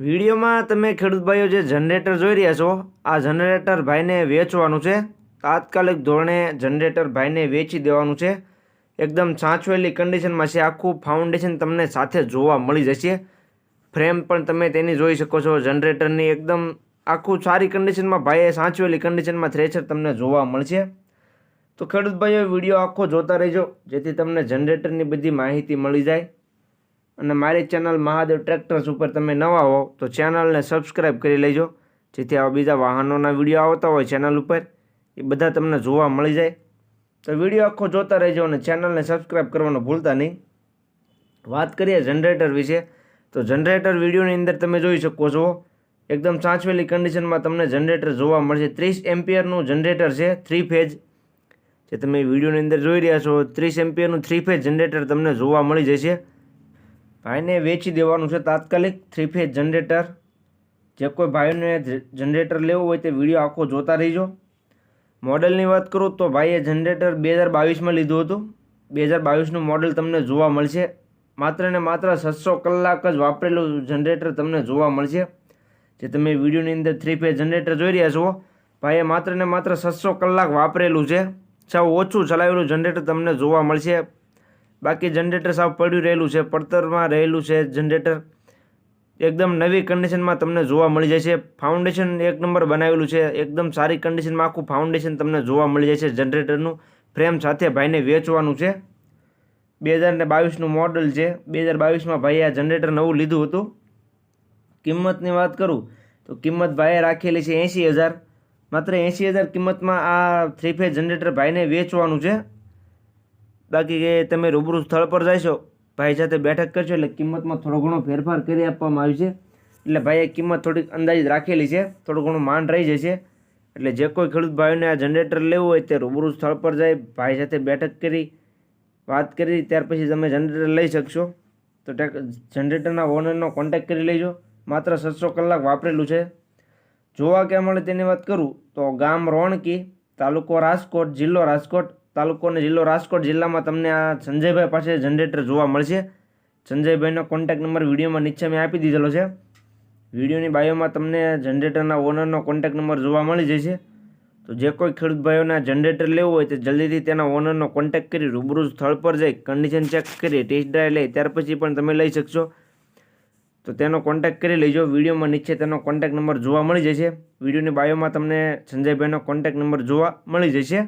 વિડીયોમાં તમે ખેડૂત ભાઈઓ જે જનરેટર જોઈ રહ્યા છો, આ જનરેટર ભાઈને વેચવાનું છે. તાત્કાલિક ધોરણે જનરેટર ભાઈને વેચી દેવાનું છે. એકદમ સાચવેલી કન્ડિશનમાં છે. આખું ફાઉન્ડેશન તમને સાથે જોવા મળી જશે. ફ્રેમ પણ તમે તેની જોઈ શકો છો. જનરેટરની એકદમ આખું સારી કન્ડિશનમાં ભાઈએ સાચવેલી કન્ડિશનમાં થ્રેચર તમને જોવા મળશે. તો ખેડૂત ભાઈઓ વીડિયો આખો જોતા રહેજો, જેથી તમને જનરેટરની બધી માહિતી મળી જાય. અને મારી ચેનલ મહાદેવ ટ્રેક્ટર્સ ઉપર તમે નવા હો, તો ચેનલને સબસ્ક્રાઈબ કરી લેજો. જેથી આવા બીજા વાહનોના વીડિયો આવતા હોય ચેનલ ઉપર, એ બધા તમને જોવા મળી જાય. તો વીડિયો આખો જોતા રહેજો અને ચેનલને સબસ્ક્રાઈબ કરવાનું ભૂલતા નહીં. વાત કરીએ જનરેટર વિશે, તો જનરેટર વિડીયોની અંદર તમે જોઈ શકો છો, એકદમ સાચવેલી કન્ડિશનમાં તમને જનરેટર જોવા મળશે. ત્રીસ એમ્પિયરનું જનરેટર છે થ્રી ફેજ જે તમે વિડીયોની અંદર જોઈ રહ્યા છો, ત્રીસ એમ્પિયરનું થ્રી ફેજ જનરેટર તમને જોવા મળી જશે. ભાઈને વેચી દેવાનું છે તાત્કાલિક થ્રી ફેઝ જનરેટર. જે કોઈ ભાઈને જનરેટર લેવું હોય તે વીડિયો આખો જોતા રહીજો. મોડલની વાત કરું તો ભાઈએ જનરેટર બે હજાર બાવીસમાં લીધું હતું. બે હજાર બાવીસનું મોડલ તમને જોવા મળશે. માત્ર ને માત્ર છસો કલાક જ વાપરેલું જનરેટર તમને જોવા મળશે. જે તમે વિડીયોની અંદર થ્રી ફેઝ જનરેટર જોઈ રહ્યા છો, ભાઈએ માત્ર ને માત્ર છસો કલાક વાપરેલું છે. સાવ ઓછું ચલાવેલું જનરેટર તમને જોવા મળશે. બાકી જનરેટર સાવ પડ્યું રહેલું છે, પડતરમાં રહેલું છે જનરેટર એકદમ નવી કન્ડિશનમાં તમને જોવા મળી જાય છે. ફાઉન્ડેશન એક નંબર બનાવેલું છે. એકદમ સારી કન્ડિશનમાં આખું ફાઉન્ડેશન તમને જોવા મળી જાય છે જનરેટરનું ફ્રેમ સાથે ભાઈને વેચવાનું છે. બે હજાર ને બાવીસનું મોડલ છે. બે હજાર બાવીસમાં ભાઈએ આ જનરેટર નવું લીધું હતું. કિંમતની વાત કરું તો કિંમત ભાઈએ રાખેલી છે એંસી હજાર. માત્ર એંસી હજાર કિંમતમાં આ થ્રી ફેઝ જનરેટર ભાઈને વેચવાનું છે. બાકી કે તમે રૂબરૂ સ્થળ પર જશો ભાઈ સાથે બેઠક કરશો એટલે કિંમતમાં થોડો ઘણો ફેરફાર કરી આપવામાં આવ્યો છે. એટલે ભાઈએ કિંમત થોડીક અંદાજિત રાખેલી છે, થોડું ઘણું માન રહી જશે. એટલે જે કોઈ ખેડૂત ભાઈઓને આ જનરેટર લેવું હોય તે રૂબરૂ સ્થળ પર જાય, ભાઈ સાથે બેઠક કરી, વાત કરી, ત્યાર પછી તમે જનરેટર લઈ શકશો. તો જનરેટરના ઓનરનો કોન્ટેક્ટ કરી લેજો. માત્ર સાતસો કલાક વાપરેલું છે. જોવા ક્યાં મળે તેની વાત કરું, તો ગામ રોણકી, તાલુકો રાજકોટ, જિલ્લો રાજકોટ તાલુકો અને જિલ્લો રાજકોટ જિલ્લામાં તમને આ સંજયભાઈ પાસે જનરેટર જોવા મળશે. સંજયભાઈનો કોન્ટેક્ટ નંબર વિડીયોમાં નીચે મેં આપી દીધેલો છે. વિડીયોની બાયોમાં તમને જનરેટરના ઓનરનો કોન્ટેક્ટ નંબર જોવા મળી જશે. તો જે કોઈ ખેડૂત ભાઈઓને જનરેટર લેવું હોય તો જલ્દીથી તેના ઓનરનો કોન્ટેક્ટ કરી રૂબરૂ સ્થળ પર જઈ કન્ડિશન ચેક કરી ટેસ્ટ ડ્રાઈવ લઈ ત્યાર પછી પણ તમે લઈ શકશો. તો તેનો કોન્ટેક્ટ કરી લેજો. વિડીયોમાં નીચે તેનો કોન્ટેક્ટ નંબર જોવા મળી જશે. વિડીયોની બાયોમાં તમને સંજયભાઈનો કોન્ટેક્ટ નંબર જોવા મળી જશે.